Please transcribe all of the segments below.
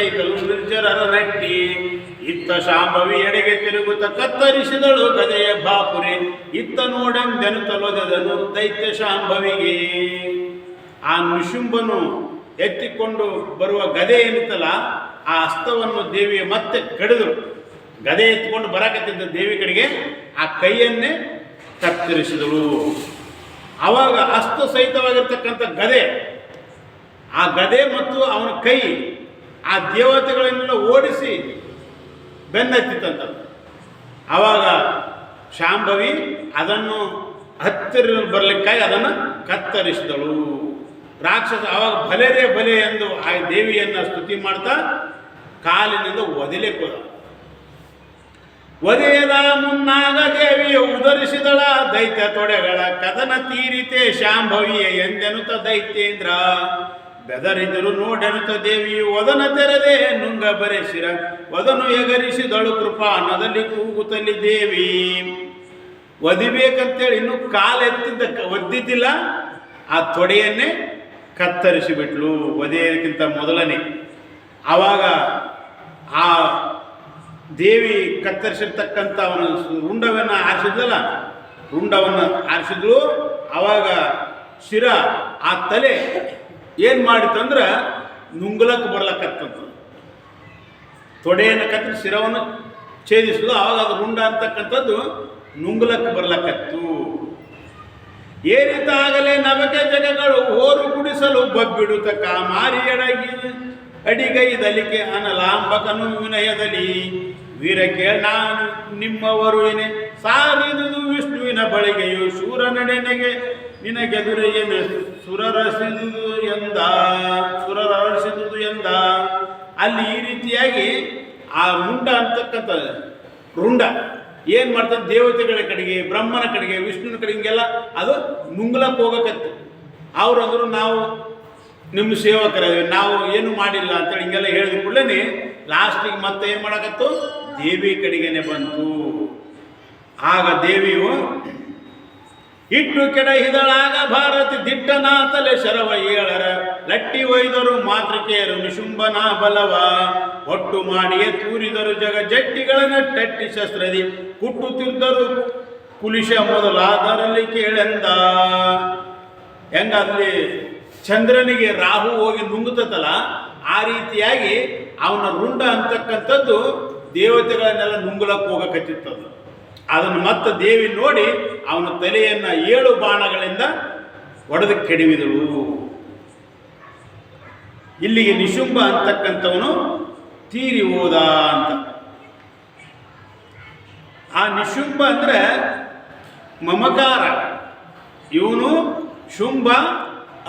Cycle ನಿರ್ಜರರ Nutty. ಇತ್ತ ಶಾಂಭವಿ ಎಡೆಗೆ ತಿರುಗುತ್ತ ಕತ್ತರಿಸಿದಳು ಗದೆಯ ಬಾಪುರಿ. ಇತ್ತ ನೋಡೆಂದೆನುತಲೊದೆದನು ದೈತ್ಯ ಶಾಂಭವಿಗೆ. ಆ ನಿಶುಂಬನು ಎತ್ತಿಕೊಂಡು ಬರುವ ಗದೆ ಏನಿತ್ತಲ್ಲ, ಆ ಅಸ್ತವನ್ನು ದೇವಿ ಮತ್ತೆ ಕಡಿದ್ರು. ಗದೆ ಎತ್ತಿಕೊಂಡು ಬರಕತ್ತಿದ್ದ ದೇವಿ ಕಡೆಗೆ ಆ ಕೈಯನ್ನೇ ಕತ್ತರಿಸಿದಳು. ಅವಾಗ ಅಸ್ತ ಸಹಿತವಾಗಿರ್ತಕ್ಕಂಥ ಗದೆ, ಆ ಗದೆ ಮತ್ತು ಅವನ ಕೈ ಆ ದೇವತೆಗಳನ್ನೆಲ್ಲ ಓಡಿಸಿ ಬೆನ್ನತ್ತಿತ್ತಂತ ಆವಾಗ ಶಾಂಭವಿ ಅದನ್ನು ಹತ್ತಿರ ಬರಲಿಕ್ಕಾಗಿ ಅದನ್ನು ಕತ್ತರಿಸಿದಳು. ರಾಕ್ಷಸ ಆವಾಗ ಬಲೆರೇ ಬಲೆ ಎಂದು ಆ ದೇವಿಯನ್ನು ಸ್ತುತಿ ಮಾಡ್ತಾ ಕಾಲಿನಿಂದ ಒದಿಲಿಕ್ಕೆ ಹೋದ ಒದೆಯದ ಮುನ್ನಾಗ ದೇವಿಯ ಉದರಿಸಿದಳ ದೈತ್ಯ ತೊಡೆಗಳ ಕದನ ತೀರಿತೆ ಶಾಂಭವಿಯ ಎಂದೆನುತ ದೈತ್ಯೇಂದ್ರ. ಬೆದರಿದರು ನೋಡೆನುತ ದೇವಿಯು, ವದನ ತೆರೆದೆ ನುಂಗ ಬರೆಸಿರ, ವದನು ಎಗರಿಸಿದಳು ಕೃಪಾನದಲ್ಲಿ ಕೂಗುತ್ತಲಿ ದೇವಿ. ಒದಿಬೇಕಂತೇಳಿ ಇನ್ನು ಕಾಲೆತ್ತಿದ್ದ ಒದ್ದಿದ್ದಿಲ್ಲ, ಆ ತೊಡೆಯನ್ನೇ ಕತ್ತರಿಸಿಬಿಟ್ಲು ಒದೆಯಕ್ಕಿಂತ ಮೊದಲನೇ. ಆವಾಗ ಆ ದೇವಿ ಕತ್ತರಿಸಿರ್ತಕ್ಕಂಥ ಅವನ ರುಂಡವನ್ನು ಆರಿಸಿದ್ಲಲ್ಲ ರುಂಡವನ್ನು ಆರಿಸಿದ್ಲು. ಆವಾಗ ಶಿರ ಆ ತಲೆ ಏನು ಮಾಡಿತಂದ್ರೆ ನುಂಗ್ಲಕ್ಕೆ ಬರ್ಲಕ್ಕತ್ತದ್ದು ತೊಡೆಯನ್ನು ಕತ್ತರಿ ಶಿರವನ್ನು ಛೇದಿಸಲು ಆವಾಗ ಅದು ರುಂಡ ಅಂತಕ್ಕಂಥದ್ದು ನುಂಗ್ಲಕ್ಕೆ ಬರ್ಲಕ್ಕತ್ತು ಏರಿತಾಗಲೇ ನವಕೆ ಜಗಗಳು ಓರು ಕುಡಿಸಲು ಬಬ್ಬಿಡುತ್ತ ಕಾಮಾರಿ ಅಡಿಗೈ ಅಡಿಗೈದಲಿಕೆ ಅನಲಾಂಬಕನು ವಿನಯದಲ್ಲಿ. ವೀರ ಕೇಳ ನಾನು ನಿಮ್ಮವರು ಏನೆ ಸಾರಿದುದು ವಿಷ್ಣುವಿನ ಬಳಿಗೆಯು ಶೂರ ನಡೆನೆಗೆ ನಿನಗೆದುರೆಯೇನೆ ಸುರರಸಿದುದು ಎಂದ ಸುರರಸಿದುದು ಎಂದ. ಅಲ್ಲಿ ಈ ರೀತಿಯಾಗಿ ಆ ಮುಂಡ ಅಂತಕ್ಕಂಥ ರುಂಡ. ಏನು ಮಾಡ್ತಾರೆ ದೇವತೆಗಳ ಕಡೆಗೆ, ಬ್ರಹ್ಮನ ಕಡೆಗೆ ವಿಷ್ಣುವಿನ ಕಡೆಗೆಲ್ಲ ಅದು ನುಂಗ್ಲಕ್ಕೆ ಹೋಗಕತ್ತೆ. ಅವ್ರು ಅಂದರು ನಾವು ನಿಮ್ಮ ಸೇವಕರ, ನಾವು ಏನು ಮಾಡಿಲ್ಲ ಅಂತೇಳಿ ಹಿಂಗೆಲ್ಲ ಹೇಳಿದ ಕೂಡಲೇ ಲಾಸ್ಟಿಗೆ ಮತ್ತೆ ಏನು ಮಾಡಕತ್ತು? ದೇವಿ ಕಡೆಗೇನೆ ಬಂತು. ಆಗ ದೇವಿಯು ಇಟ್ಟು ಕೆಡಹಿದಳಾಗ ಭಾರತಿ ದಿಟ್ಟನಾತಲೆ ಶರವ ಏಳರ ಲಟ್ಟಿ ಒಯ್ದರು ಮಾತೃಕೆಯರು ನಿಶುಂಬನ ಬಲವ. ಒಟ್ಟು ಮಾಡಿಯೇ ತೂರಿದರು ಜಗ ಜಟ್ಟಿಗಳನ್ನ ಟಟ್ಟಿ ಶಸ್ತ್ರದಿ. ಕುಟ್ಟುತ್ತಿದ್ದರು ಕುಲಿಶ ಮೊದಲಾದರಲ್ಲಿ ಕೇಳೆಂದ. ಹೆಂಗಲ್ಲಿ ಚಂದ್ರನಿಗೆ ರಾಹು ಹೋಗಿ ನುಂಗುತ್ತಲ್ಲ ಆ ರೀತಿಯಾಗಿ ಅವನ ರುಂಡ ಅಂತಕ್ಕಂಥದ್ದು ದೇವತೆಗಳನ್ನೆಲ್ಲ ನುಂಗುಲಕ್ಕೆ ಹೋಗಕತ್ತಿತ್ತದು. ಅದನ್ನು ಮತ್ತೆ ದೇವಿ ನೋಡಿ ಅವನ ತಲೆಯನ್ನು ಏಳು ಬಾಣಗಳಿಂದ ಒಡೆದು ಕೆಡವಿದಳು. ಇಲ್ಲಿಗೆ ನಿಶುಂಬ ಅಂತಕ್ಕಂಥವನು ತೀರಿ ಹೋದ ಅಂತ. ಆ ನಿಶುಂಬ ಅಂದರೆ ಮಮಕಾರ. ಇವನು ಶುಂಭ,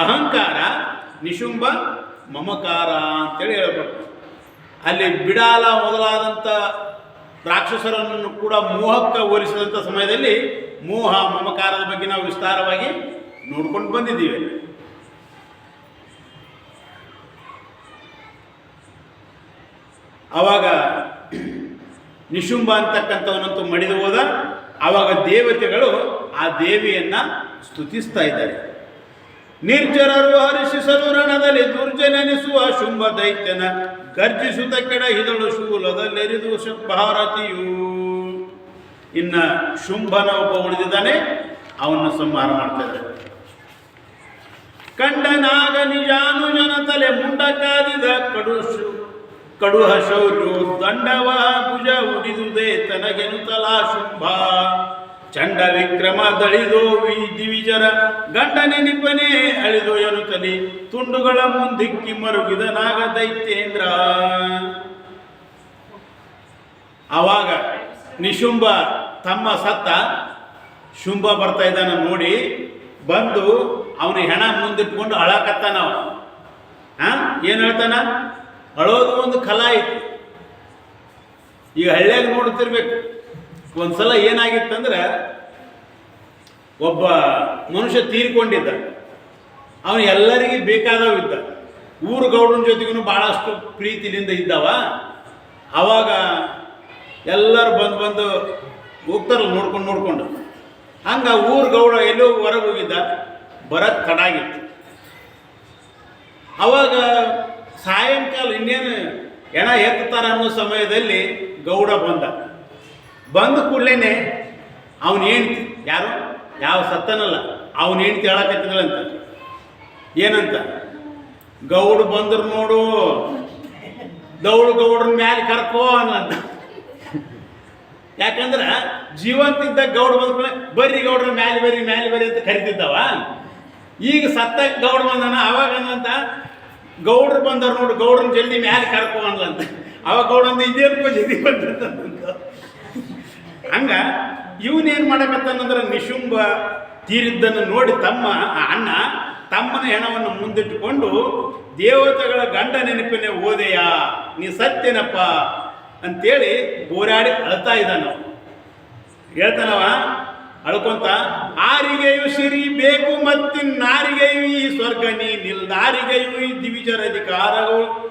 ಅಹಂಕಾರ, ನಿಶುಂಭ, ಮಮಕಾರ ಅಂತೇಳಿ ಹೇಳ್ಬೇಕು. ಅಲ್ಲಿ ಬಿಡಾಲ ಮೊದಲಾದಂಥ ರಾಕ್ಷಸರನ್ನು ಕೂಡ ಮೋಹಕ್ಕೆ ಹೋಲಿಸಿದಂಥ ಸಮಯದಲ್ಲಿ ಮೋಹ ಮಮಕಾರದ ಬಗ್ಗೆ ನಾವು ವಿಸ್ತಾರವಾಗಿ ನೋಡ್ಕೊಂಡು ಬಂದಿದ್ದೀವಿ. ಆವಾಗ ನಿಶುಂಬ ಅಂತಕ್ಕಂಥವನಂತೂ ಮಡಿದು ಹೋದ ಆವಾಗ ದೇವತೆಗಳು ಆ ದೇವಿಯನ್ನು ಸ್ತುತಿಸ್ತಾ ಇದ್ದಾರೆ. ನಿರ್ಜರರು ಹರಿಸಿಸಲು ರಣದಲ್ಲಿ ದುರ್ಜನೆನಿಸುವ ಶುಂಭ ದೈತ್ಯನ ಗರ್ಜಿಸುತ್ತ ಕೆಡ ಹಿದಳು ಶೂಲದಲ್ಲೆರಿದು ಭಾರತಿಯು ಇನ್ನ ಶುಂಭನ ಒಬ್ಬ ಉಳಿದಿದ್ದಾನೆ, ಅವನ್ನ ಸಂಹಾರ ಮಾಡ್ತಾ ಕಂಡನಾಗ ನಿಜಾನುಜನ ತಲೆ ಮುಂಡ ಕಾದಿದ ಕಡು ಕಡುಹ ಶೌರ್ಯು ದಂಡವ ಭುಜ ಉಡಿದುದೇ ತನಗೆನುತಲ ಶುಂಭ. ಚಂಡ ವಿಕ್ರಮ ದಳಿದೋ ದಿವಿಜರ ಗಂಡ ನೆನಪನೇ ಅಳಿದೋ ಎನ್ನುತ್ತಲಿ ತುಂಡುಗಳ ಮುಂದಿಕ್ಕಿ ಮರುಗಿದ ನಾಗ ದೈತ್ಯೇಂದ್ರ ಆವಾಗ ನಿಶುಂಬ ತಮ್ಮ ಸತ್ತ ಶುಂಭ ಬರ್ತಾ ಇದ್ದಾನ ನೋಡಿ, ಬಂದು ಅವನ ಹೆಣ ಮುಂದಿಟ್ಕೊಂಡು ಅಳಕತ್ತಾನ ಅವ ಹೇಳ್ತಾನ? ಅಳೋದು ಒಂದು ಕಲಾ ಐತಿ. ಈಗ ಹಳ್ಳಿಯಾಗ ನೋಡ್ತಿರ್ಬೇಕು. ಒಂದ್ಸಲ ಏನಾಗಿತ್ತಂದ್ರೆ ಒಬ್ಬ ಮನುಷ್ಯ ತೀರಿಕೊಂಡಿದ್ದ. ಅವನು ಎಲ್ಲರಿಗೆ ಬೇಕಾದವ ಇದ್ದ. ಊರು ಗೌಡನ ಜೊತೆಗೂ ಭಾಳಷ್ಟು ಪ್ರೀತಿಲಿಂದ ಇದ್ದವ. ಆವಾಗ ಎಲ್ಲರೂ ಬಂದು ಬಂದು ಹೋಗ್ತಾರಲ್ಲ ನೋಡ್ಕೊಂಡು ನೋಡ್ಕೊಂಡು. ಹಂಗೆ ಊರು ಗೌಡ ಎಲ್ಲೋ ಹೊರಗೆ ಹೋಗಿದ್ದ. ಬರಕ್ಕೆ ತಡ ಆಗಿತ್ತು ಅವಾಗ ಸಾಯಂಕಾಲ ಇನ್ನೇನು ಎಣ ಎತ್ತುತ್ತಾರೆ ಅನ್ನೋ ಸಮಯದಲ್ಲಿ ಗೌಡ ಬಂದ. ಬಂದ ಕೂಡಲೇ ಅವನು ಹೆಂಡ್ತಿ, ಯಾರು? ಯಾವ ಸತ್ತನಲ್ಲ. ಅವನು ಹೆಂಡ್ತಿ ಹೇಳಕತ್ತಿದಳಂತ ಏನಂತ? ಗೌಡ ಬಂದ್ರು ನೋಡು. ದೌಡು ಗೌಡ್ರ ಮ್ಯಾಲೆ ಕರ್ಕೋ ಅನ್ನಂತ. ಯಾಕಂದ್ರ ಜೀವಂತ ಇದ್ದ ಗೌಡ ಬಂದ ಬರ್ರಿ ಗೌಡ್ರ, ಮ್ಯಾಲೆ ಬರ್ರಿ ಮ್ಯಾಲೆ ಬರ್ರಿ ಅಂತ ಕರಿತಿದ್ದವ. ಈಗ ಸತ್ತ ಗೌಡ ಬಂದನ, ಅವಾಗ ಅನ್ನಂತ ಗೌಡ್ರು ಬಂದರು ನೋಡು ಗೌಡ್ರನ್ನ ಜಲ್ದಿ ಮ್ಯಾಲೆ ಕರ್ಕೋ ಅನ್ಲಂತ ಅವಾಗ ಗೌಡ ಅಂದ ಪೂಜೆ ಬಂದಂತ ಹಂಗ ಇವನೇನು ಮಾಡಕತ್ತಾನಂದ್ರೆ ನಿಶುಂಬ ತೀರಿದ್ದನ್ನು ನೋಡಿ ತಮ್ಮ, ಆ ಅಣ್ಣ ತಮ್ಮನ ಹೆಣವನ್ನು ಮುಂದಿಟ್ಟುಕೊಂಡು, ದೇವತೆಗಳ ಗಂಡ ನೆನಪಿನ ಓದೆಯ, ನೀ ಸತ್ಯನಪ್ಪ ಅಂತೇಳಿ ಹೋರಾಡಿ ಅಳ್ತಾ ಇದ್ದಾನ ಹೇಳ್ತಾನವ, ಅಳ್ಕೊಂತ, ಆರಿಗೆಯು ಸಿರಿ ಬೇಕು ಮತ್ತಿನ್ನಾರಿಗೆಯು ಈ ಸ್ವರ್ಗ ನೀ ನಿಲ್ದಾರಿಗೆಯು ಈ ದಿವಿಜರ ಅಧಿಕಾರಗಳುಂತಾನೆಂದು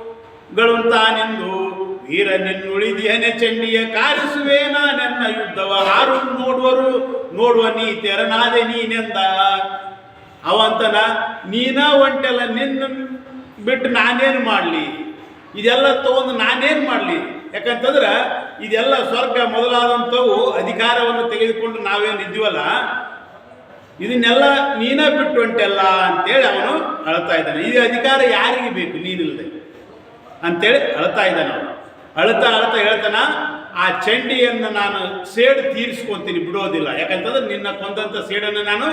ವೀರ ನಿನ್ನುಳಿದಿಯನೆ ಚಂಡಿಯ ಕಾರಿಸುವೆ ನನ್ನ ಯುದ್ಧವ ಹಾರು ನೋಡುವರು. ನೋಡುವ ನೀ ತೆರನಾದೆ ನೀನೆಂದ. ಅವಂತನ ನೀನ ಒಂಟೆಲ್ಲ ನಿನ್ನ ಬಿಟ್ಟು ನಾನೇನು ಮಾಡಲಿ? ಇದೆಲ್ಲ ತಗೊಂಡು ನಾನೇನು ಮಾಡಲಿ? ಯಾಕಂತಂದ್ರೆ ಇದೆಲ್ಲ ಸ್ವರ್ಗ ಮೊದಲಾದಂಥವು ಅಧಿಕಾರವನ್ನು ತೆಗೆದುಕೊಂಡು ನಾವೇನು ಇದ್ದೀವಲ್ಲ ಇದನ್ನೆಲ್ಲ ನೀನ ಬಿಟ್ಟು ಹೊಂಟೆಲ್ಲ ಅಂತೇಳಿ ಅವನು ಅಳ್ತಾ ಇದ್ದಾನೆ. ಈ ಅಧಿಕಾರ ಯಾರಿಗೆ ಬೇಕು? ನೀನಿಲ್ಲದೆ. ಅಂತೇಳಿ ಅಳ್ತಾ ಇದ್ದಾನೆ ಅವನು. ಅಳ್ತಾ ಅಳ್ತಾ ಹೇಳ್ತಾನ, ಆ ಚಂಡಿಯನ್ನು ನಾನು ಸೇಡು ತೀರಿಸ್ಕೊತೀನಿ, ಬಿಡೋದಿಲ್ಲ. ಯಾಕಂತಂದ್ರೆ ನಿನ್ನ ಕೊಂದಂಥ ಸೇಡನ್ನು ನಾನು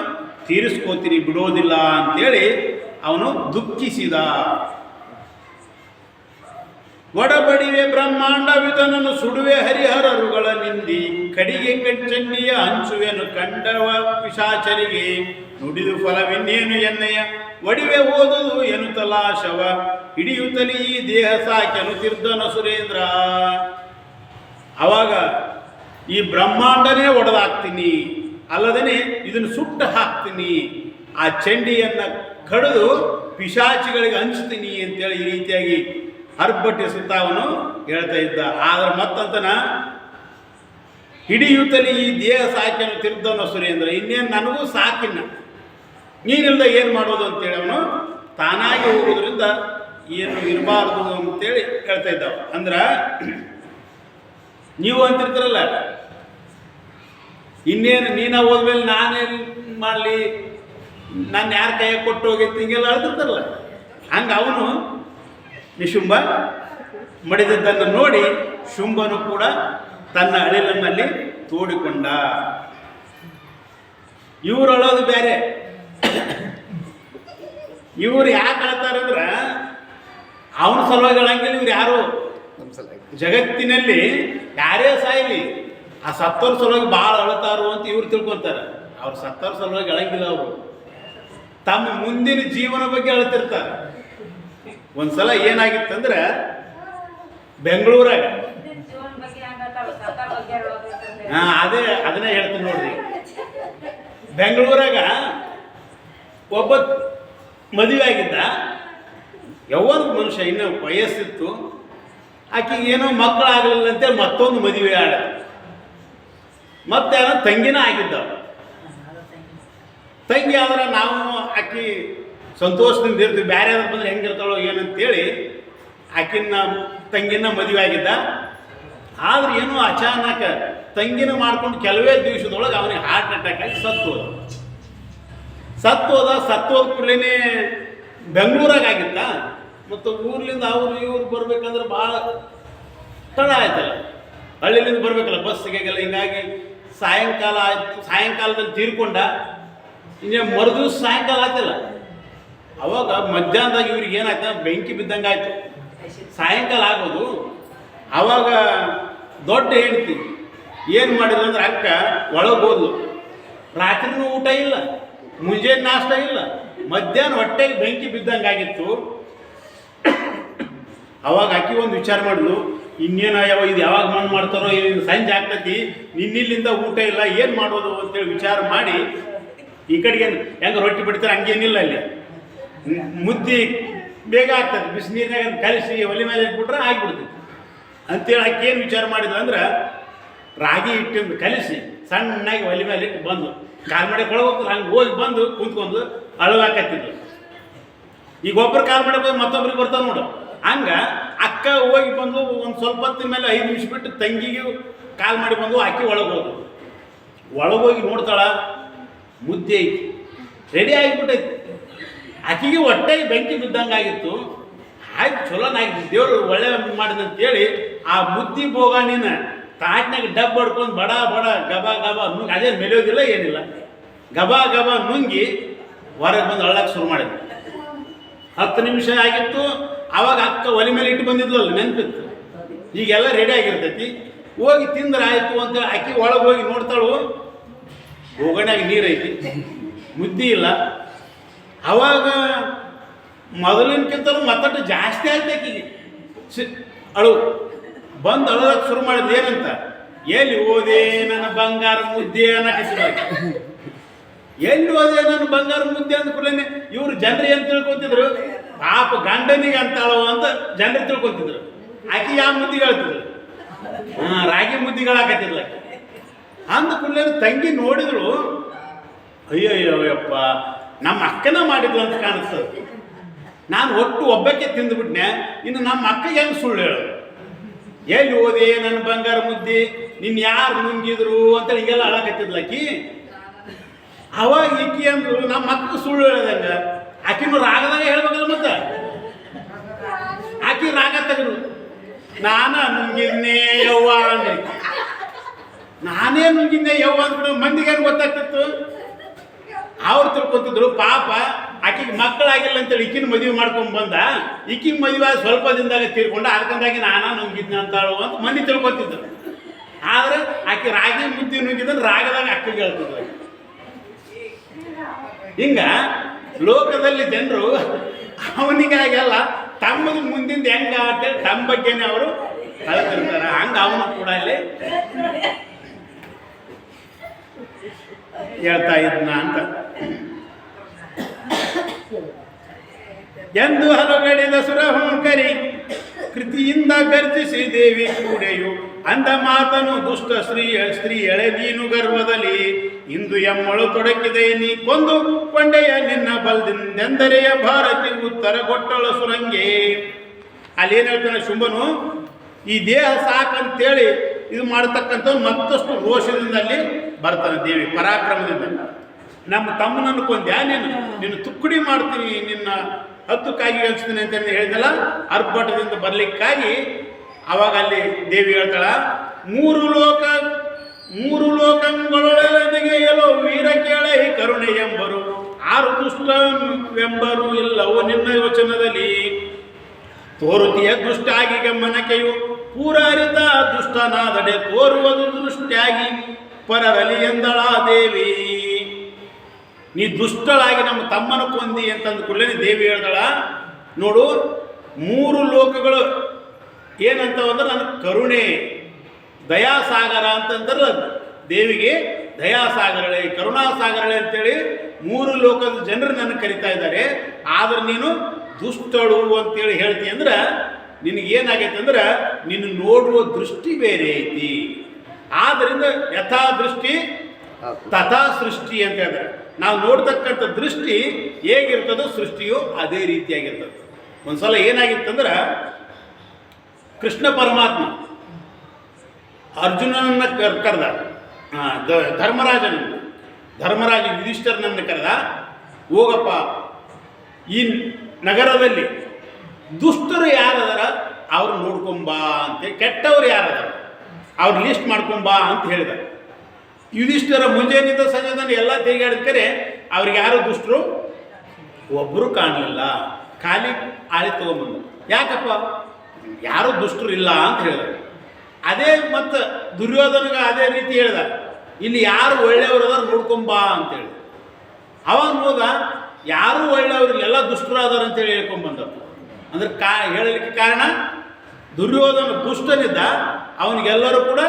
ತೀರಿಸ್ಕೋತೀನಿ, ಬಿಡೋದಿಲ್ಲ ಅಂತೇಳಿ ಅವನು ದುಃಖಿಸಿದ. ಒಡಬಡಿವೆ ಬ್ರಹ್ಮಾಂಡವಿದನನ್ನು ಸುಡುವೆ ಹರಿಹರರುಗಳ ನಿಂದಿ, ಕಡಿಗೆ ಕಚ್ಚಂಡಿಯ ಹಂಚುವೆನು ಕಂಡವ ಪಿಶಾಚರಿಗೆ. ನುಡಿದು ಫಲವಿನ್ನೇನು ಎನ್ನಯ್ಯ? ಒಡಿವೆ ಓದುದು ಎನ್ನುತ್ತಲಾ ಶವ ಹಿಡಿಯುತ್ತಲೇ ಈ ದೇಹ ಸಾಕೆನು ತಿರ್ದನ ಸುರೇಂದ್ರ? ಅವಾಗ ಈ ಬ್ರಹ್ಮಾಂಡನೇ ಒಡೆದಾಕ್ತೀನಿ ಅಲ್ಲದೇ ಇದನ್ನು ಸುಟ್ಟು ಹಾಕ್ತೀನಿ. ಆ ಚಂಡಿಯನ್ನು ಕಡಿದು ಪಿಶಾಚಿಗಳಿಗೆ ಹಂಚ್ತೀನಿ ಅಂತೇಳಿ ಈ ರೀತಿಯಾಗಿ ಹರ್ಬಟ್ಟಿಸುತ್ತಾ ಅವನು ಹೇಳ್ತಾ ಇದ್ದ. ಆದ್ರೆ ಮತ್ತಂತನ, ಹಿಡಿಯುತ್ತಲೇ ಈ ದೇಹ ಸಾಕಿನ ತಿರ್ದವನ ಸುರೇಂದ್ರ? ಇನ್ನೇನು ನನಗೂ ಸಾಕಿನ ನೀನಿಲ್ದ ಏನು ಮಾಡೋದು ಅಂತೇಳಿ ಅವನು ತಾನಾಗಿ ಹೋಗೋದ್ರಿಂದ ಏನು ಇರಬಾರ್ದು ಅಂತೇಳಿ ಹೇಳ್ತಾ ಇದ್ದಾವ ಅಂದ್ರೆ, ನೀವು ಅಂತಿರ್ತಾರಲ್ಲ, ಇನ್ನೇನು ನೀನ ಹೋದ್ಮೇಲೆ ನಾನೇನು ಮಾಡಲಿ? ನಾನು ಯಾರ ಕೈಯಾಗ ಕೊಟ್ಟು ಹೋಗಿತ್ತು ಹಿಂಗೆಲ್ಲ ಅಳ್ತಿರ್ತಾರಲ್ಲ ಹಂಗೆ ಅವನು ನಿಶುಂಬ ಮಡಿದದ್ದನ್ನು ನೋಡಿ ಶುಂಭನು ಕೂಡ ತನ್ನ ಅಳಿಲನ್ನಲ್ಲಿ ತೋಡಿಕೊಂಡ. ಇವ್ರು ಅಳೋದು ಬೇರೆ. ಇವ್ರು ಯಾಕೆ ಹೇಳ್ತಾರಂದ್ರ ಅವನ ಸಲುವಾಗಿ ಹೇಳಂಗಿಲ್ಲ ಇವ್ರು ಯಾರು? ಜಗತ್ತಿನಲ್ಲಿ ಯಾರೇ ಸಾಯಲಿ ಆ ಸತ್ತೋರ್ ಸಲುವಾಗಿ ಭಾಳ ಅಳತಾರು ಅಂತ ಇವ್ರು ತಿಳ್ಕೊಂತಾರೆ. ಅವ್ರು ಸತ್ತೋರ್ ಸಲುವಾಗಿ ಹೇಳಂಗಿಲ್ಲ ಅವರು. ತಮ್ಮ ಮುಂದಿನ ಜೀವನ ಬಗ್ಗೆ ಅಳ್ತಿರ್ತಾರೆ. ಒಂದ್ಸಲ ಏನಾಗಿತ್ತಂದ್ರೆ ಬೆಂಗಳೂರಾಗ. ಹಾ ಅದೇ ಅದನ್ನೇ ಹೇಳ್ತೀನಿ ನೋಡ್ರಿ. ಬೆಂಗಳೂರಾಗ ಒಬ್ಬ ಮದುವೆ ಆಗಿದ್ದ. ಯಾವಾಗ ಮನುಷ್ಯ ಇನ್ನೂ ವಯಸ್ಸಿತ್ತು, ಆಕೆಗೆ ಏನೋ ಮಕ್ಕಳಾಗಲಿಲ್ಲ ಅಂತೇಳಿ ಮತ್ತೊಂದು ಮದುವೆ ಆಡ ಮತ್ತೆ ತಂಗಿನ ಆಗಿದ್ದ ತಂಗಿ ಆದ್ರೆ ನಾವು ಆಕಿ ಸಂತೋಷದಿಂದ ಇರ್ತೀವಿ. ಬೇರೆ ಯಾರು ಬಂದ್ರೆ ಹೆಂಗಿರ್ತಾಳೋ ಏನಂತೇಳಿ ಆಕಿನ ತಂಗಿನ ಮದುವೆ ಆಗಿದ್ದ. ಆದ್ರೆ ಏನೋ ಅಚಾನಕ ತಂಗಿನ ಮಾಡ್ಕೊಂಡು ಕೆಲವೇ ದಿವಸದೊಳಗೆ ಅವನಿಗೆ ಹಾರ್ಟ್ ಅಟ್ಯಾಕ್ ಆಗಿ ಸತ್ತು ಸತ್ತು ಹೋದ ಕೂಡಲೇ ಬೆಂಗಳೂರಾಗಿತ್ತ ಮತ್ತು ಊರ್ಲಿಂದ ಅವ್ರು ಇವ್ರು ಬರ್ಬೇಕಂದ್ರೆ ಭಾಳ ತಡ ಆಯ್ತಲ್ಲ. ಹಳ್ಳಿಲಿಂದ ಬರ್ಬೇಕಲ್ಲ ಬಸ್ಸಿಗೆಲ್ಲ ಹಿಂಗಾಗಿ ಸಾಯಂಕಾಲ ಆಯ್ತು, ಸಾಯಂಕಾಲದಲ್ಲಿ ತೀರ್ಕೊಂಡ. ಇನ್ನೇ ಮರುದಿವ್ಸ ಸಾಯಂಕಾಲ ಆಯ್ತಲ್ಲ. ಅವಾಗ ಮಧ್ಯಾಹ್ನದಾಗ ಇವ್ರಿಗೆ ಏನಾಯ್ತ? ಬೆಂಕಿ ಬಿದ್ದಂಗೆ ಆಯ್ತು. ಸಾಯಂಕಾಲ ಆಗೋದು. ಅವಾಗ ದೊಡ್ಡ ಹೆಂಡ್ತಿ ಏನು ಮಾಡಿದ್ರು ಅಂದ್ರೆ ಅಕ್ಕ, ಒಳಗೆ ಹೋದ್ಲು. ರಾತ್ರಿನೂ ಊಟ ಇಲ್ಲ. ಮುಂಜಾನೆ ನಾಷ್ಟ ಇಲ್ಲ. ಮಧ್ಯಾಹ್ನ ಹೊಟ್ಟೆಗೆ ಬೆಂಕಿ ಬಿದ್ದಂಗೆ ಆಗಿತ್ತು ಅವಾಗ ಅಕ್ಕಿ ಒಂದು ವಿಚಾರ ಮಾಡಿದ್ಲು, ಇನ್ನೇನು ಯಾವ ಇದು ಯಾವಾಗ ಮಣ್ಣು ಮಾಡ್ತಾರೋ ಏನು ಸಂಜೆ ಆಗ್ತತಿ, ನಿನ್ನಿಲ್ಲಿಂದ ಊಟ ಇಲ್ಲ, ಏನು ಮಾಡೋದು? ಅಂತೇಳಿ ವಿಚಾರ ಮಾಡಿ, ಈ ಕಡೆಗೆ ಹೆಂಗೆ ರೊಟ್ಟಿ ಬಿಡ್ತಾರೆ, ಹಂಗೇನಿಲ್ಲ ಅಲ್ಲಿ. ಮುದ್ದಿ ಬೇಗ ಆಗ್ತದೆ, ಬಿಸಿನೀರಿನಾಗ ಕಲಿಸಿ ಒಲೆ ಮೇಲೆ ಇಟ್ಬಿಟ್ರೆ ಆಗಿಬಿಡ್ತೈತಿ ಅಂತೇಳಿ ಆಕೆ ಏನು ವಿಚಾರ ಮಾಡಿದ್ರು ಅಂದ್ರೆ, ರಾಗಿ ಹಿಟ್ಟಿಂದು ಕಲಿಸಿ ಸಣ್ಣಾಗಿ ಒಲೆ ಮೇಲೆ ಇಟ್ಟು ಬಂದು ಕಾಲ್ ಮಾಡಿ ಕೊಳಗೋಗ್ತದೆ ಹಂಗೆ ಹೋಗಿ ಬಂದು ಕುಂತ್ಕೊಂಡು ಅಳವಾಕತ್ತಿದ್ರು ಈಗ ಒಬ್ಬರು ಕಾಲ್ ಮಾಡಕ್ಕೆ ಹೋಗಿ ಮತ್ತೊಬ್ರಿಗೆ ಬರ್ತಾವೆ ನೋಡು. ಹಂಗ ಅಕ್ಕ ಹೋಗಿ ಬಂದು ಒಂದು ಸ್ವಲ್ಪ ಹೊತ್ತಿನ ಮೇಲೆ ಐದು ನಿಮಿಷ ಬಿಟ್ಟು ತಂಗಿಗೆ ಕಾಲ್ ಮಾಡಿ ಬಂದು ಆಕೆ ಒಳಗೆ ಹೋದ್ರು ಒಳಗೋಗಿ ನೋಡ್ತಾಳ, ಮುದ್ದೆ ಐತಿ. ರೆಡಿ ಆಗಿಬಿಟ್ಟೈತಿ. ಆಕೆಗೆ ಹೊಟ್ಟೆ ಬೆಂಕಿ ಬಿದ್ದಂಗೆ ಆಗಿತ್ತು. ಆಯ್ತು ಚಲೋನಾಗಿತ್ತು ದೇವರು ಒಳ್ಳೆ ಮಾಡಿದಂತೇಳಿ ಆ ಮುದ್ದಿ ಭೋಗ ನೀನು. ತಾಟ್ನಾಗ ಡಬ್ ಹೊಡ್ಕೊಂಡು ಬಡ ಬಡ ಗಬ ಗಬ ನುಂಗಿ ಅದೇ ಮೆಲಿಯೋದಿಲ್ಲ ಏನಿಲ್ಲ. ಗಬ ಗಬ ನುಂಗಿ ಹೊರಗೆ ಬಂದು ಅಳ್ಳಕ್ಕೆ ಶುರು ಮಾಡಿದ್ವಿ ಹತ್ತು ನಿಮಿಷ ಆಗಿತ್ತು, ಅವಾಗ ಅಕ್ಕ ಒಲೆ ಮೇಲೆ ಇಟ್ಟು ಬಂದಿದ್ಲಲ್ಲ, ನೆನಪಿತ್ತು. ಈಗೆಲ್ಲ ರೆಡಿ ಆಗಿರ್ತೈತಿ. ಹೋಗಿ ತಿಂದ್ರೆ ಆಯಿತು ಅಂತ ಅಕ್ಕಿ ಒಳಗೆ ಹೋಗಿ ನೋಡ್ತಾಳು ಹೋಗಣ್ಯಾಗ ನೀರೈತಿ. ಮುದ್ದಿ ಇಲ್ಲ. ಅವಾಗ ಮೊದಲಿನಕ್ಕಿಂತಲೂ ಮತ್ತಷ್ಟು ಜಾಸ್ತಿ ಆಯ್ತು ಅಕ್ಕಿಗೆ ಅಳು ಬಂದು ಅಳೋದಕ್ಕೆ ಶುರು ಮಾಡಿದ್ ಏನಂತ? ಎಲ್ಲಿ ಓದೆ ನನ್ನ ಬಂಗಾರ ಮುದ್ದೆ ಅನ್ನಕ್ಕೆ ಎಲ್ಲಿ ಹೋದೆ ನನ್ನ ಬಂಗಾರ ಮುದ್ದೆ ಅಂದ ಕೂಡ ಇವ್ರು ಜನರು ಏನು ತಿಳ್ಕೊತಿದ್ರು? ಪಾಪ ಗಂಡನಿಗೆ ಅಂತಾಳೋ ಅಂತ ಜನರು ತಿಳ್ಕೊತಿದ್ರು. ಆಕೆ ಯಾವ ಮುದ್ದಿಗೆ ಹೇಳ್ತಿದ್ರು ಹಾ, ರಾಗಿ ಮುದ್ದಿಗಳಾಕತ್ತಿದ್ಲ ಅಂದ ಕೂಡಲೇ ತಂಗಿ ನೋಡಿದ್ರು ಅಯ್ಯೋ ಅಯ್ಯೋ ಯಪ್ಪ, ನಮ್ಮ ಅಕ್ಕನ ಮಾಡಿದ್ಲು ಅಂತ ಕಾಣಿಸ್ತದೆ. ನಾನು ಒಟ್ಟು ಒಬ್ಬಕ್ಕೆ ತಿಂದುಬಿಟ್ನೆ, ಇನ್ನು ನಮ್ಮ ಅಕ್ಕ ಹೆಂಗೆ ಸುಳ್ಳು ಹೇಳೋದು? ಎಲ್ಲಿ ಓದಿ ನನ್ನ ಬಂಗಾರ ಮುದ್ದಿ? ನಿನ್ನ ಯಾರು ನುಂಗಿದ್ರು ಅಂತ ಹಿಂಗೆಲ್ಲ ಅಳಕತ್ತಿದ್ಲಕ್ಕಿ ಅವಾಗ ಈಕಿ ಅಂದ್ರು ನಮ್ಮ ಮಕ್ಕಳು ಸುಳ್ಳು ಹೇಳ್ದಂಗ. ಆಕಿನೂ ರಾಗದಾಗ ಹೇಳ್ಬೇಕಲ್ಲ ಮತ್ತೆ? ಆಕಿ ರಾಗ ತಗರು ನಾನ ನುಂಗಿದ್ನೇ ಯವ್ವ ಅಂದ್ರೆ ನಾನೇ ನುಂಗಿದ್ದೆ ಯವ್ವ ಅಂದ್ಬಿಟ್ಟು ಮಂದಿಗೆ ಏನು ಗೊತ್ತಾಗ್ತಿತ್ತು? ಅವ್ರು ತಿಳ್ಕೊತಿದ್ರು, ಪಾಪ ಆಕಿಗೆ ಮಕ್ಕಳಾಗಿಲ್ಲ ಅಂತೇಳಿ ಈಕಿನ ಮದುವೆ ಮಾಡ್ಕೊಂಡ್ ಬಂದ. ಈಕಿನ ಮದುವೆ ಸ್ವಲ್ಪ ದಿನದಾಗ ತೀರ್ಕೊಂಡು ಅದಕ್ಕಂದಾಗಿ ನಾನಾ ನುಂಗಿದ್ನ ಅಂತಾಳು ಅಂತ ಮಂದಿ ತಿಳ್ಕೊತಿದ್ರು. ಆದ್ರೆ ಆಕೆ ರಾಗಿ ಮುದ್ದೆ ನುಂಗಿದ್ರೆ ರಾಗದಾಗ ಅಕ್ಕಗೆ ಹೇಳ್ತಿದ್ರು. ಹಿಂಗ ಲೋಕದಲ್ಲಿ ಜನರು ಅವನಿಗಾಗೆಲ್ಲ ತಮ್ಮದು ಮುಂದಿಂದ ಹೆಂಗ ಅಂತೇಳಿ ತಮ್ಮ ಬಗ್ಗೆನೇ ಅವರು ಕಳ್ತಿರ್ತಾರೆ ಹಂಗ ಅವನು ಕೂಡ ಇಲ್ಲಿ ಹೇಳ್ತಾ ಇದ್ನ ಅಂತ. ಎಂದು ಹಲಗಡಿದ ಸುರಹಂಕರಿ ಕೃತಿಯಿಂದ ಗರ್ಜಿಸಿ ದೇವಿ ಕೂಡೆಯು. ಅಂದ ಮಾತನು ದುಷ್ಟ ಸ್ತ್ರೀ ಸ್ತ್ರೀ ಎಳೆ ನೀನು ಗರ್ಭದಲ್ಲಿ ಇಂದು ಎಮ್ಮಳು ತೊಡಕಿದೆ, ನೀ ಕೊಂದು ಕೊಂಡೆಯ ನಿನ್ನ ಬಲ್ದಿಂದೆಂದರೆಯ ಭಾರತಿ ಉತ್ತರ ಕೊಟ್ಟಳು ಸುರಂಗೆ. ಅಲ್ಲಿ ಏನ್ ಹೇಳ್ತಾನೆ ಶುಂಭನು? ಈ ದೇಹ ಸಾಕಂತೇಳಿ ಇದು ಮಾಡತಕ್ಕಂಥ ಮತ್ತಷ್ಟು ರೋಷದಿಂದ ಅಲ್ಲಿ ಬರ್ತಾನೆ ದೇವಿ ಪರಾಕ್ರಮದಿಂದ ನಮ್ಮ ತಮ್ಮನನ್ನು ಕೊಂದ್ಯಾ ನೀನು ನಿನ್ನ ತುಕ್ಕುಡಿ ಮಾಡ್ತೀನಿ ನಿನ್ನ ಹತ್ತು ಕಾಗಿ ಹಂಚ್ತೀನಿ ಅಂತ ಹೇಳಿದಲ್ಲ? ಅರ್ಭಟದಿಂದ ಬರ್ಲಿಕ್ಕಾಗಿ ಅವಾಗ ಅಲ್ಲಿ ದೇವಿ ಹೇಳ್ತಾಳ ಮೂರು ಲೋಕ ಮೂರು ಲೋಕಗಳೊಳಗೆ ಎಲ್ಲೋ ವೀರ ಈ ಕರುಣೆ ಎಂಬರು ಆರು ದುಷ್ಟವೆಂಬರು ಇಲ್ಲವೋ ನಿನ್ನ ಯೋಚನದಲ್ಲಿ ತೋರುತಿಯ ದುಷ್ಟಾಗಿ ಗಮನಕೆಯು ಪೂರಾರಿತ ದುಷ್ಟನಾದಡೆ ತೋರುವುದು ದೃಷ್ಟಿಯಾಗಿ ಪರರಲಿ ಎಂದಳ ದೇವಿ. ನೀ ದುಷ್ಟಳಾಗಿ ನಮ್ಮ ತಮ್ಮನ ಕೊಂದಿ ಅಂತಂದ ಕೂಡಲೇ ದೇವಿ ಹೇಳ್ದಳ, ನೋಡು, ಮೂರು ಲೋಕಗಳು ಏನಂತವಂದ್ರೆ ನನ್ನ ಕರುಣೆ, ದಯಾಸಾಗರ ಅಂತಂದ್ರೆ ದೇವಿಗೆ ದಯಾಸಾಗರಳೆ, ಕರುಣಾಸಾಗರಳೆ ಅಂತೇಳಿ ಮೂರು ಲೋಕದ ಜನರು ನನ್ನ ಕರಿತಾ ಇದ್ದಾರೆ. ಆದ್ರೆ ನೀನು ದುಷ್ಟಳು ಅಂತೇಳಿ ಹೇಳ್ತಿ ಅಂದ್ರೆ ನಿನಗೆ ಏನಾಗೈತೆ ಅಂದ್ರೆ ನಿನ್ನ ನೋಡುವ ದೃಷ್ಟಿ ಬೇರೆ ಐತಿ. ಆದ್ದರಿಂದ ಯಥಾ ದೃಷ್ಟಿ ತಥಾ ಸೃಷ್ಟಿ ಅಂತ ಹೇಳ್ತಾರೆ. ನಾವು ನೋಡ್ತಕ್ಕಂಥ ದೃಷ್ಟಿ ಹೇಗಿರ್ತದೋ ಸೃಷ್ಟಿಯು ಅದೇ ರೀತಿಯಾಗಿರ್ತದೆ. ಒಂದ್ಸಲ ಏನಾಗಿತ್ತಂದ್ರೆ, ಕೃಷ್ಣ ಪರಮಾತ್ಮ, ಅರ್ಜುನನನ್ನ ಕರ್, ಕರೆದ ದ- ಧರ್ಮರಾಜ ಯುಧಿಷ್ಠರನನ್ನು ಕರೆದ, ಹೋಗಪ್ಪ, ಈ ನಗರದಲ್ಲಿ ದುಷ್ಟರು ಯಾರದಾರ, ಅವ್ರು ನೋಡ್ಕೊಂಬಾ ಅಂತ, ಕೆಟ್ಟವ್ರು ಯಾರದಾರ, ಅವ್ರು ಲಿಸ್ಟ್ ಮಾಡ್ಕೊಂಬಾ ಅಂತ ಹೇಳಿದ. ಯುಧಿಷ್ಠರ ಮುಂಜಾನಿಂದ ಸಂಜೆ ಎಲ್ಲ ತಿರುಗಾಡಿದ್ಕರೆ ಅವ್ರಿಗೆ ಯಾರು ದುಷ್ಟರು? ಒಬ್ಬರು ಕಾಣಲಿಲ್ಲ. ಖಾಲಿ ಆಳಿ ತೊಗೊಂಬಂದು ಯಾಕಪ್ಪ? ಯಾರು ದುಷ್ಟರು ಇಲ್ಲ ಅಂತ ಹೇಳಿದ್ರು. ಅದೇ ಮತ್ತು ದುರ್ಯೋಧನಗ ಅದೇ ರೀತಿ ಹೇಳ್ದ. ಇಲ್ಲಿ ಯಾರು ಒಳ್ಳೆಯವರು ಅದಾರ ನೋಡ್ಕೊಂಬಾ ಅಂತೇಳಿ ಅವಾಗ ಹೋದ ಯಾರು ಒಳ್ಳೆಯವರು ಎಲ್ಲ ದುಷ್ಟರು ಅದಾರ ಅಂತೇಳಿ ಹೇಳ್ಕೊಂಬಂದ ಅಂದ್ರೆ ಕಾ ಹೇಳಲಿಕ್ಕೆ ಕಾರಣ, ದುರ್ಯೋಧನ ದುಷ್ಟನಿದ್ದ, ಅವನಿಗೆಲ್ಲರೂ ಕೂಡ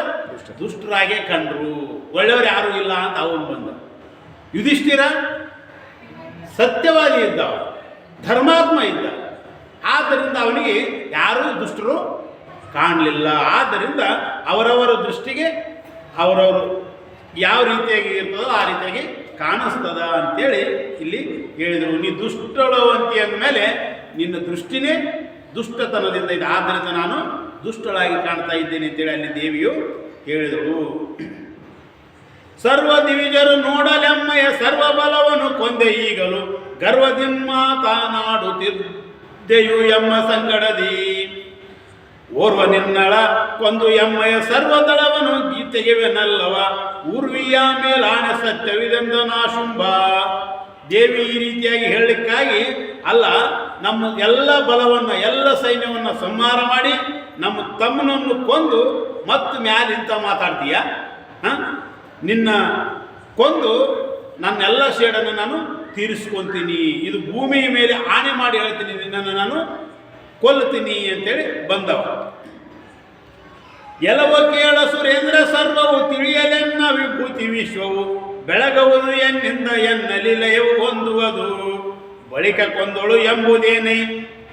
ದುಷ್ಟರಾಗೇ ಕಂಡ್ರು. ಒಳ್ಳೆಯವ್ರು ಯಾರೂ ಇಲ್ಲ ಅಂತ ಅವನು ಬಂದ. ಯುಧಿಷ್ಠಿರ ಸತ್ಯವಾದಿ ಇದ್ದ ಅವ. ಧರ್ಮಾತ್ಮ ಇದ್ದ. ಆದ್ದರಿಂದ ಅವನಿಗೆ ಯಾರೂ ದುಷ್ಟರು ಕಾಣಲಿಲ್ಲ. ಆದ್ದರಿಂದ ಅವರವರ ದೃಷ್ಟಿಗೆ ಅವರವರು ಯಾವ ರೀತಿಯಾಗಿ ಇರ್ತದೋ ಆ ರೀತಿಯಾಗಿ ಕಾಣಿಸ್ತದ ಅಂತೇಳಿ ಇಲ್ಲಿ ಹೇಳಿದರು. ನೀ ದುಷ್ಟಳು ಅಂದ ಮೇಲೆ ನಿನ್ನ ದೃಷ್ಟಿನೇ ದುಷ್ಟತನದಿಂದ ಇದೆ. ಆದ್ದರಿಂದ ನಾನು ದುಷ್ಟಳಾಗಿ ಕಾಣ್ತಾ ಇದ್ದೇನೆ ಅಂತೇಳಿ ಅಲ್ಲಿ ದೇವಿಯು ಹೇಳಿದಳು ಸರ್ವ ದಿವಿಜರು ನೋಡಲೆಮ್ಮಯ ಸರ್ವ ಬಲವನ್ನು ಕೊಂದೆ ಈಗಲು ಗರ್ವದಿಮ್ಮ ತಾನಾಡುತ್ತಿದ್ದೆಯು ಎಮ್ಮ ಸಂಗಡದಿ. ಓರ್ವ ನಿನ್ನಳ ಕೊಂದು ಎಮ್ಮಯ ಸರ್ವದಳವನು ಗೀತೆಗೆವೆನಲ್ಲವ, ಊರ್ವಿಯ ಮೇಲಾಣ ಸತ್ಯವಿದೆಂದ ನಾ ಶುಂಭ ದೇವಿ ಈ ರೀತಿಯಾಗಿ ಹೇಳಲಿಕ್ಕಾಗಿ ಅಲ್ಲ ನಮ್ಮ ಎಲ್ಲ ಬಲವನ್ನು, ಎಲ್ಲ ಸೈನ್ಯವನ್ನು ಸಂಹಾರ ಮಾಡಿ ನಮ್ಮ ತಮ್ಮನನ್ನು ಕೊಂದು ಮತ್ತು ಮ್ಯಾಲಿಂತ ಮಾತಾಡ್ತೀಯ? ಹಾಂ? ನಿನ್ನ ಕೊಂದು ನನ್ನೆಲ್ಲ ಶೇಡನ್ನು ನಾನು ತೀರಿಸ್ಕೊಂತೀನಿ. ಇದು ಭೂಮಿಯ ಮೇಲೆ ಆಣೆ ಮಾಡಿ ಹೇಳ್ತೀನಿ. ನಿನ್ನನ್ನು ನಾನು ಕೊಲ್ಲುತ್ತೀನಿ ಅಂತೇಳಿ ಬಂದವ. ಎಲ್ಲವ ಕೇಳ ಸುರೇಂದ್ರ ಸರ್ವವು ತಿಳಿಯಲೆನ್ನ ವಿಭೂತಿ ವಿಶ್ವವು ಬೆಳಗುವುದು ಎನ್ನಿಂದ ಎನ್ನಲಿಲಯವು ಹೊಂದುವುದು. ಬಳಿಕ ಕೊಂದಳು ಎಂಬುದೇನೆ?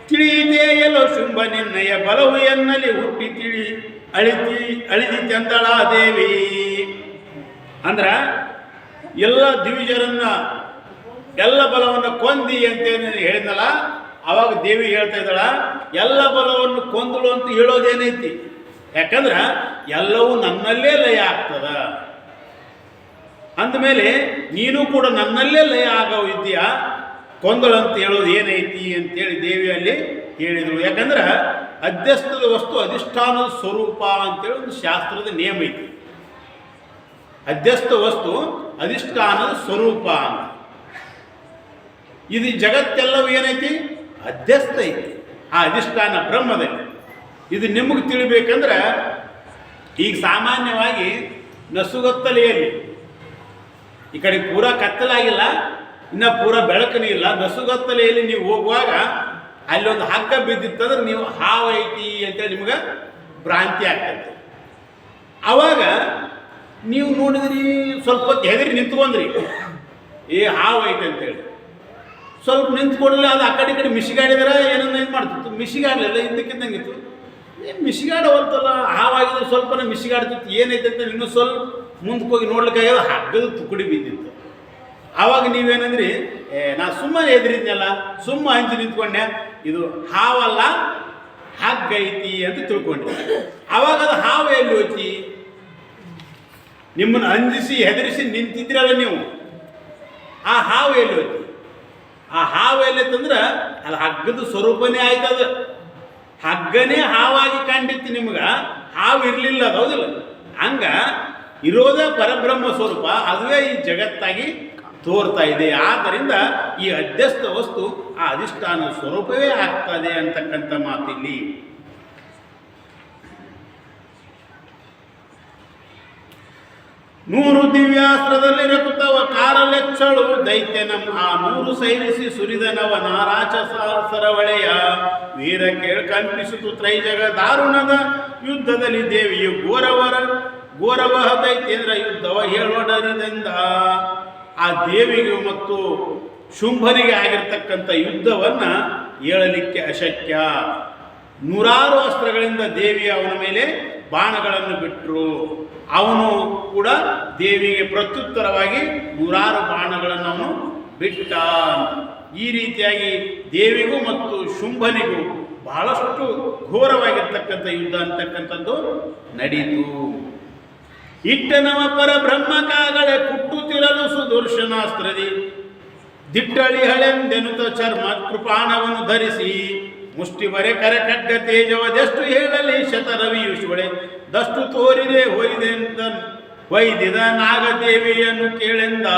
ತಿಳಿಯಿದೆಯಲೋ ಶುಂಭ ನಿನ್ನಯ ಬಲವು ಎನ್ನಲಿ ಹುಟ್ಟಿ ತಿಳಿ, ಅಳಿತಿ, ಅಳಿದಿ ದೇವಿ. ಅಂದ್ರ ಎಲ್ಲ ದಿವಿಜರನ್ನ ಎಲ್ಲ ಬಲವನ್ನು ಕೊಂದಿ ಅಂತೇನು ಹೇಳಿದ್ನಲ್ಲ, ಅವಾಗ ದೇವಿ ಹೇಳ್ತಾ ಇದ್ದಾಳ, ಎಲ್ಲ ಬಲವನ್ನು ಕೊಂದಳು ಅಂತ ಹೇಳೋದೇನೈತಿ? ಯಾಕಂದ್ರೆ ಎಲ್ಲವೂ ನನ್ನಲ್ಲೇ ಲಯ ಆಗ್ತದ. ಅಂದಮೇಲೆ ನೀನು ಕೂಡ ನನ್ನಲ್ಲೇ ಲಯ ಆಗೋ ವಿದ್ಯಾ ಕೊಂದಳು ಅಂತ ಹೇಳೋದು ಏನೈತಿ ಅಂತೇಳಿ ದೇವಿಯಲ್ಲಿ ಹೇಳಿದರು. ಯಾಕಂದ್ರೆ ಅಧ್ಯಸ್ಥದ ವಸ್ತು ಅಧಿಷ್ಠಾನದ ಸ್ವರೂಪ ಅಂತೇಳಿ ಒಂದು ಶಾಸ್ತ್ರದ ನಿಯಮ ಐತಿ. ಅಧ್ಯಸ್ಥ ವಸ್ತು ಅಧಿಷ್ಠಾನದ ಸ್ವರೂಪ ಅಂತ. ಇದು ಜಗತ್ತೆಲ್ಲವೂ ಏನೈತಿ? ಅಧ್ಯಸ್ಥ ಐತಿ. ಆ ಅಧಿಷ್ಠಾನ ಬ್ರಹ್ಮದಲ್ಲಿ. ಇದು ನಿಮಗೆ ತಿಳಿಬೇಕಂದ್ರೆ ಈಗ ಸಾಮಾನ್ಯವಾಗಿ ನಸುಗತ್ತಲೆಯಲ್ಲಿ ಈ ಕಡೆ ಪೂರಾ ಕತ್ತಲಾಗಿಲ್ಲ. ಇನ್ನು ಪೂರ ಬೆಳಕನೇ ಇಲ್ಲ. ನಸುಗತ್ತಲೆಯಲ್ಲಿ ನೀವು ಹೋಗುವಾಗ ಅಲ್ಲಿ ಒಂದು ಹಗ್ಗ ಬಿದ್ದಿತ್ತಂದ್ರೆ ನೀವು ಹಾವೈತಿ ಐತಿ ಅಂತೇಳಿ ನಿಮ್ಗೆ ಭ್ರಾಂತಿ ಆಗ್ತದೆ. ಅವಾಗ ನೀವು ನೋಡಿದ್ರಿ, ಸ್ವಲ್ಪ ಹೆದರಿ ನಿಂತ್ಕೊಂಡ್ರಿ. ಏ ಹಾವು ಐತೆ ಅಂತೇಳಿ ಸ್ವಲ್ಪ ನಿಂತ್ಕೊಳ್ಳಿ ಅದು ಆ ಕಡೆ ಕಡೆ ಮಿಶಿಗಾಡಿದ್ರೆ ಏನನ್ನ ಇದು ಮಾಡ್ತಿತ್ತು. ಮಿಶಿಗಾಡಲಿಲ್ಲ ಹಿಂದಕ್ಕಿದ್ದಂಗಿತ್ತು ಏ ಮಿಶಿಗಾಡವಲ್ತಲ್ಲ ಹಾವಾಗಿದ್ರೆ ಸ್ವಲ್ಪನೇ ಮಿಶಿಗಾಡ್ತಿತ್ತು ಏನೈತೆ ಅಂತ ಇನ್ನೂ ಸ್ವಲ್ಪ ಮುಂದಕ್ಕೆ ಹೋಗಿ ನೋಡ್ಲಿಕ್ಕೆ ಹಗ್ಗದ ತುಕಡಿ ಬಿದ್ದಿತ್ತು. ಆವಾಗ ನೀವೇನಂದ್ರಿ? ಏ, ನಾ ಸುಮ್ಮನೆ ಎದುರಿದ್ನಲ್ಲ, ಸುಮ್ಮ ಹಂಚಿ ನಿಂತ್ಕೊಂಡೆ. ಇದು ಹಾವಲ್ಲ ಹಗ್ಗ ಐತಿ ಅಂತ ತಿಳ್ಕೊಂಡ್ರಿ ಆವಾಗ ಅದು ಹಾವು ಎಲ್ಲಿ ಹೋಯ್ತಿ? ನಿಮ್ಮನ್ನು ಅಂಜಿಸಿ, ಹೆದರಿಸಿ ನಿಂತಿದ್ರಲ್ಲ ನೀವು. ಆ ಹಾವು ಎಲ್ಲಿ ಹೋಯ್ತು? ಆ ಹಾವು ಎಲ್ಲೈತಂದ್ರೆ ಅದು ಹಗ್ಗದ ಸ್ವರೂಪನೇ ಆಯ್ತದ ಹಗ್ಗನೇ ಹಾವಾಗಿ ಕಂಡಿತ್ತು ನಿಮ್ಗೆ. ಹಾವು ಇರಲಿಲ್ಲ ಅದು, ಹೌದಿಲ್ಲ? ಹಂಗ, ಇರೋದೇ ಪರಬ್ರಹ್ಮ ಸ್ವರೂಪ, ಅದುವೇ ಈ ಜಗತ್ತಾಗಿ ತೋರ್ತಾ ಇದೆ. ಆದ್ದರಿಂದ ಈ ಅಧ್ಯಸ್ಥ ವಸ್ತು ಆ ಅಧಿಷ್ಠಾನ ಸ್ವರೂಪವೇ ಆಗ್ತದೆ ಅಂತಕ್ಕಂಥ ಮಾತಿಲ್ಲಿ. ನೂರು ದಿವ್ಯಾಸ್ತ್ರದಲ್ಲಿ ರಕುತವ ಕಾರಲೆಚ್ಚಳು ದೈತ್ಯನಂ. ಆ ನೂರು ಸೈರಿಸಿ ಸುರಿದನವ ನಾರಾಚ ಸರವಳೆಯ ವೀರ ಕೇಳ ಕಲ್ಪಿಸಿತು ತ್ರೈಜಗ ದಾರುಣದ ಯುದ್ಧದಲ್ಲಿ ದೇವಿಯು ಘೋರವರ ಘೋರವಹ ದೈತ್ಯೇಂದ್ರ ಯುದ್ಧವ ಹೇಳೋಡರಿದಿಂದ ಆ ದೇವಿಗೂ ಮತ್ತು ಶುಂಭನಿಗೆ ಆಗಿರ್ತಕ್ಕಂಥ ಯುದ್ಧವನ್ನ ಹೇಳಲಿಕ್ಕೆ ಅಶಕ್ಯ. ನೂರಾರು ಅಸ್ತ್ರಗಳಿಂದ ದೇವಿ ಅವನ ಮೇಲೆ ಬಾಣಗಳನ್ನು ಬಿಟ್ಟರು ಅವನು ಕೂಡ ದೇವಿಗೆ ಪ್ರತ್ಯುತ್ತರವಾಗಿ ನೂರಾರು ಬಾಣಗಳನ್ನು ಅವನು ಬಿಟ್ಟ. ಈ ರೀತಿಯಾಗಿ ದೇವಿಗೂ ಮತ್ತು ಶುಂಭನಿಗೂ ಬಹಳಷ್ಟು ಘೋರವಾಗಿರ್ತಕ್ಕಂಥ ಯುದ್ಧ ಅಂತಕ್ಕಂಥದ್ದು ನಡೀತು. ಇಟ್ಟನವ ಪರ ಬ್ರಹ್ಮಕಾಗಳೆ ಸುದರ್ಶನಾಸ್ತ್ರದಿ ದಿಟ್ಟಳಿ ಹಳೆಂದೆನುತ ಚರ್ಮ ಕೃಪಾಣವನ್ನು ಧರಿಸಿ ಮುಷ್ಟಿವರೆ ಕರೆ ಖಡ್ಗ ತೇಜವದೆಷ್ಟು ಹೇಳಲಿ ರವಿ ಶಿವಳೆ ದಷ್ಟು ತೋರಿದೆ ಹೊಯ್ದೆಂದ ಹೊಯ್ದಿದ ನಾಗದೇವಿಯನ್ನು ಕೇಳೆಂದ.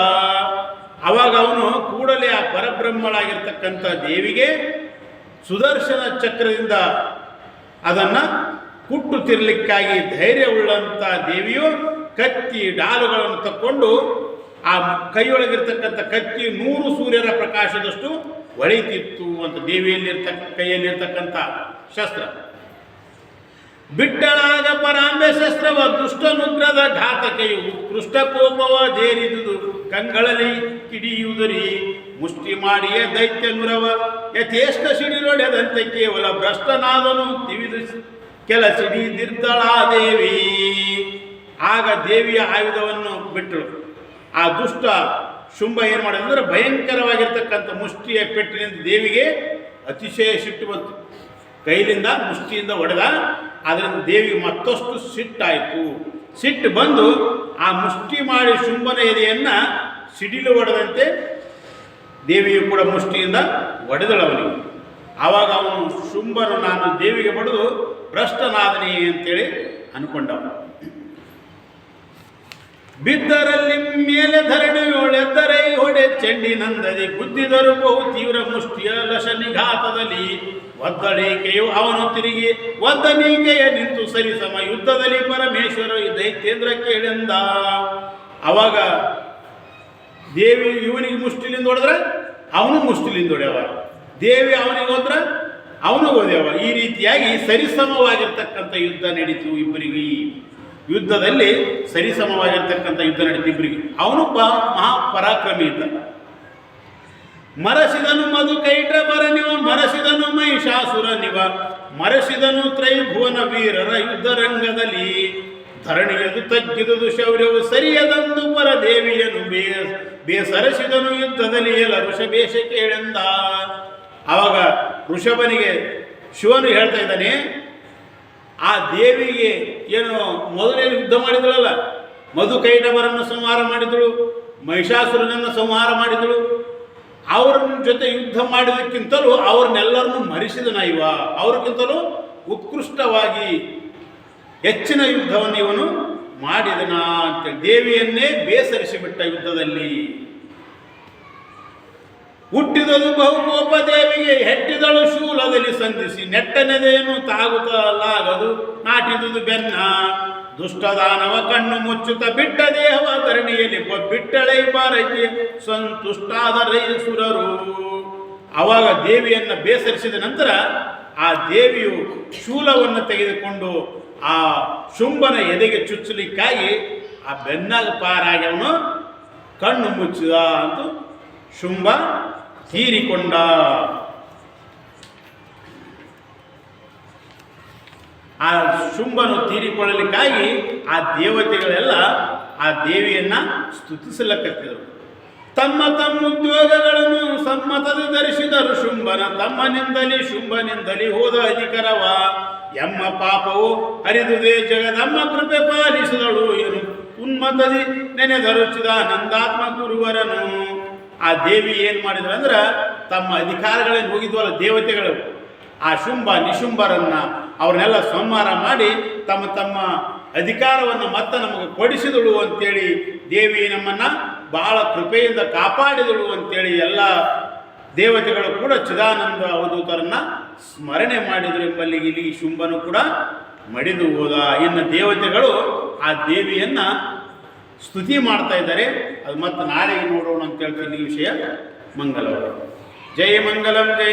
ಅವಾಗ ಅವನು ಕೂಡಲೇ ಆ ಪರಬ್ರಹ್ಮಳಾಗಿರ್ತಕ್ಕಂಥ ದೇವಿಗೆ ಸುದರ್ಶನ ಚಕ್ರದಿಂದ ಅದನ್ನು ಕುಟ್ಟುತ್ತಿರಲಿಕ್ಕಾಗಿ ಧೈರ್ಯವುಳ್ಳಂಥ ದೇವಿಯು ಕತ್ತಿ ಡಾಲುಗಳನ್ನು ತಕ್ಕೊಂಡು ಆ ಕೈಯೊಳಗಿರ್ತಕ್ಕಂಥ ಕತ್ತಿ ನೂರು ಸೂರ್ಯರ ಪ್ರಕಾಶದಷ್ಟು ಹೊಳಿತಿತ್ತು ಅಂತ ದೇವಿಯಲ್ಲಿರ್ತಕ್ಕ, ಕೈಯಲ್ಲಿರ್ತಕ್ಕಂಥ ಶಸ್ತ್ರ. ಬಿಟ್ಟಳಾಗ ಪರಾಂಬೆ ಶಸ್ತ್ರವ ದುಷ್ಟನುಗ್ರದ ಘಾತಕೆಯು ಉತ್ಕೃಷ್ಟ ಕೋಪವ ದೇರಿದುದು ಕಂಗಳಲ್ಲಿ ಕಿಡಿಯುವುದರಿ ಮುಷ್ಟಿ ಮಾಡಿಯೇ ದೈತ್ಯ ನುರವ ಯಥೇಷ್ಟ ಸಿಡಿಲೊಡೆದಂತೆ ಕೇವಲ ಭ್ರಷ್ಟನಾದನು ತಿವಿದು ಕೆಲ ಸಿಡಿ ದೇವಿ ಆಗ ದೇವಿಯ ಆಯುಧವನ್ನು ಬಿಟ್ಟಳು. ಆ ದುಷ್ಟ ಶುಂಭ ಏನು ಮಾಡಿದಂದ್ರೆ ಭಯಂಕರವಾಗಿರ್ತಕ್ಕಂಥ ಮುಷ್ಟಿಯ ಪೆಟ್ಟಿನಿಂದ ದೇವಿಗೆ ಅತಿಶಯ ಸಿಟ್ಟು ಬಂತು. ಕೈಲಿಂದ ಮುಷ್ಟಿಯಿಂದ ಹೊಡೆದ ಅದರಿಂದ ದೇವಿಗೆ ಮತ್ತಷ್ಟು ಸಿಟ್ಟಾಯಿತು. ಸಿಟ್ಟು ಬಂದು ಆ ಮುಷ್ಟಿ ಮಾಡಿ ಶುಂಭನ ಎದೆಯನ್ನು ಸಿಡಿಲು ಹೊಡೆದಂತೆ ದೇವಿಯು ಕೂಡ ಮುಷ್ಟಿಯಿಂದ ಒಡೆದಳವನಿಗೆ ಆವಾಗ ಅವನು ಶುಂಭನು ನಾನು ದೇವಿಗೆ ಬಡಿದು ಭ್ರಷ್ಟನಾದನೇ ಅಂತೇಳಿ ಅನ್ಕೊಂಡವ ಬಿದ್ದರಲ್ಲಿ ಮೇಲೆ ಧರಣಿಯೋಳೆದ್ದರೈ ಹೊಡೆ ಚೆಂಡಿ ನಂದದಿ ಗುದ್ದಿದರು ಬಹು ತೀವ್ರ ಮುಷ್ಟಿಯ ಲಶ ನಿಘಾತದಲ್ಲಿ ಒದ್ದಳಿಕೆಯು ಅವನು ತಿರುಗಿ, ಒದ್ದನೀಕೆಯ ನಿಂತು ಸರಿಸಮ, ಯುದ್ಧದಲ್ಲಿ ಪರಮೇಶ್ವರ ದೈತ್ಯೇಂದ್ರ ಕೇಳೆಂದ? ಅವಾಗ ದೇವಿ ಇವನಿಗೆ ಮುಷ್ಟಿಲಿಂದ ಹೊಡೆದ್ರೆ? ಅವನು ಮುಷ್ಟಿಲಿಂದ ಹೊಡೆಯವ. ದೇವಿ ಅವನಿಗೆ ಹೋದ್ರ? ಅವನು ಓದ್ಯವ ಈ ರೀತಿಯಾಗಿ ಸರಿಸಮವಾಗಿರ್ತಕ್ಕಂಥ ಯುದ್ಧ ನಡೀತು ಇಬ್ಬರಿಗೆ. ಯುದ್ಧದಲ್ಲಿ ಸರಿಸಮವಾಗಿರ್ತಕ್ಕಂಥ ಯುದ್ಧ ನಡೀತು ಇಬ್ಬರಿಗೆ ಅವನು ಪ ಮಹಾಪರಾಕ್ರಮಿ ಇದ್ದ ಮರಸಿದನು ಮಧು ಕೈಟ ಬರನಿವ ಮರಸಿದನು ಮಹಿಷಾಸುರ ನಿವ ಮರಸಿದನು ತ್ರೈಭುವನ ವೀರರ ಯುದ್ಧ ರಂಗದಲ್ಲಿ ಧರಣಿಯದು ತಗ್ಗಿದುದು ಶೌರ್ಯವು ಸರಿಯದಂದು ಪರದೇವಿಯನು ಬೇ ಬೇಸರಸಿದನು ಯುದ್ಧದಲ್ಲಿ ಎಲ್ಲ ಋಷಭೇಷ ಕೇಳೆಂದ. ಆವಾಗ ಋಷಭನಿಗೆ ಶಿವನು ಹೇಳ್ತಾ ಇದ್ದಾನೆ, ಆ ದೇವಿಗೆ ಏನು ಮೊದಲೇ ಯುದ್ಧ ಮಾಡಿದಳಲ್ಲ. ಮಧು ಕೈಟವರನ್ನು ಸಂಹಾರ ಮಾಡಿದಳು, ಮಹಿಷಾಸುರನನ್ನು ಸಂಹಾರ ಮಾಡಿದಳು. ಅವರ ಜೊತೆ ಯುದ್ಧ ಮಾಡಿದಕ್ಕಿಂತಲೂ ಅವ್ರನ್ನೆಲ್ಲರನ್ನು ಮರಿಸಿದನ ಇವ ಅವ್ರಿಗಿಂತಲೂ ಉತ್ಕೃಷ್ಟವಾಗಿ ಹೆಚ್ಚಿನ ಯುದ್ಧವನ್ನು ಇವನು ಮಾಡಿದನ ಅಂತೇಳಿ ದೇವಿಯನ್ನೇ ಬೇಸರಿಸಿಬಿಟ್ಟ ಯುದ್ಧದಲ್ಲಿ. ಹುಟ್ಟಿದಳು ಬಹುಕೋಪ ದೇವಿಗೆ, ಹೆಟ್ಟಿದಳು ಶೂಲದಲ್ಲಿ ಸಂಧಿಸಿ, ನೆಟ್ಟನೆದೇನು ತಾಗುತ್ತಲಾಗದು ನಾಟಿದುದು ಬೆನ್ನ. ದುಷ್ಟದಾನವ ಕಣ್ಣು ಮುಚ್ಚುತ್ತ ಬಿಟ್ಟ ದೇಹವ ಧರಣಿಯಲ್ಲಿ ಬಿಟ್ಟಳೈ ಬಾರೈತಿ ಸಂತುಷ್ಟಾದರೈ ಸುರರು. ಅವಾಗ ದೇವಿಯನ್ನು ಬೇಸರಿಸಿದ ನಂತರ ಆ ದೇವಿಯು ಶೂಲವನ್ನು ತೆಗೆದುಕೊಂಡು ಆ ಶುಂಭನ ಎದೆಗೆ ಚುಚ್ಚಲಿಕ್ಕಾಗಿ ಆ ಬೆನ್ನಾಗ ಪಾರಾಗಿ ಅವನು ಕಣ್ಣು ಮುಚ್ಚಿದ ಅಂತ ಶುಂಭ ತೀರಿಕೊಂಡ ಆ ಶುಂಭನು ತೀರಿಕೊಳ್ಳಲಿಕ್ಕಾಗಿ ಆ ದೇವತೆಗಳೆಲ್ಲ ಆ ದೇವಿಯನ್ನ ಸ್ತುತಿಸಲಕತ್ತಿದರು. ತಮ್ಮ ತಮ್ಮ ಉದ್ಯೋಗಗಳನ್ನು ಸಮ್ಮತದ ಧರಿಸಿದರು ಶುಂಭನ. ತಮ್ಮನಿಂದಲೇ ಶುಂಭನಿಂದಲೇ ಹೋದ ಅಧಿಕರವ. ಎಮ್ಮ ಪಾಪವು ಹರಿದುದೇ ಜಗದಮ್ಮ ಕೃಪೆ ಪಾಲಿಸಿದಳು ಏನು ಉನ್ಮತದಿ ನೆನೆದರುಚಿದ ನಂದಾತ್ಮ ಗುರುವರನು. ಆ ದೇವಿ ಏನು ಮಾಡಿದ್ರು ಅಂದ್ರೆ ತಮ್ಮ ಅಧಿಕಾರಗಳಲ್ಲಿ ಹೋಗಿದ್ವಲ್ಲ ದೇವತೆಗಳು. ಆ ಶುಂಭ ನಿಶುಂಭರನ್ನ ಅವ್ರನ್ನೆಲ್ಲ ಸಂಹಾರ ಮಾಡಿ ತಮ್ಮ ತಮ್ಮ ಅಧಿಕಾರವನ್ನು ಮತ್ತೆ ನಮಗೆ ಕೊಡಿಸಿದಳು ಅಂತೇಳಿ ದೇವಿ ನಮ್ಮನ್ನ ಬಹಳ ಕೃಪೆಯಿಂದ ಕಾಪಾಡಿದಳು ಅಂತೇಳಿ ಎಲ್ಲ ದೇವತೆಗಳು ಕೂಡ ಚಿದಾನಂದ ಅವಧೂತರನ್ನ ಸ್ಮರಣೆ ಮಾಡಿದರು ಎಂಬಲ್ಲಿ ಇಲ್ಲಿ ಶುಂಭನು ಕೂಡ ಮಡಿದು ಹೋದ. ಇನ್ನು ದೇವತೆಗಳು ಆ ದೇವಿಯನ್ನ ಸ್ತುತಿ ಮಾಡ್ತಾ ಇದ್ದಾರೆ. ಅದು ಮತ್ತೆ ನಾಳೆಗೆ ನೋಡೋಣ ಅಂತ ಹೇಳ್ತೀನಿ ಈ ವಿಷಯ. ಮಂಗಲವರು. ಜೈ ಮಂಗಲಂ, ಜೈ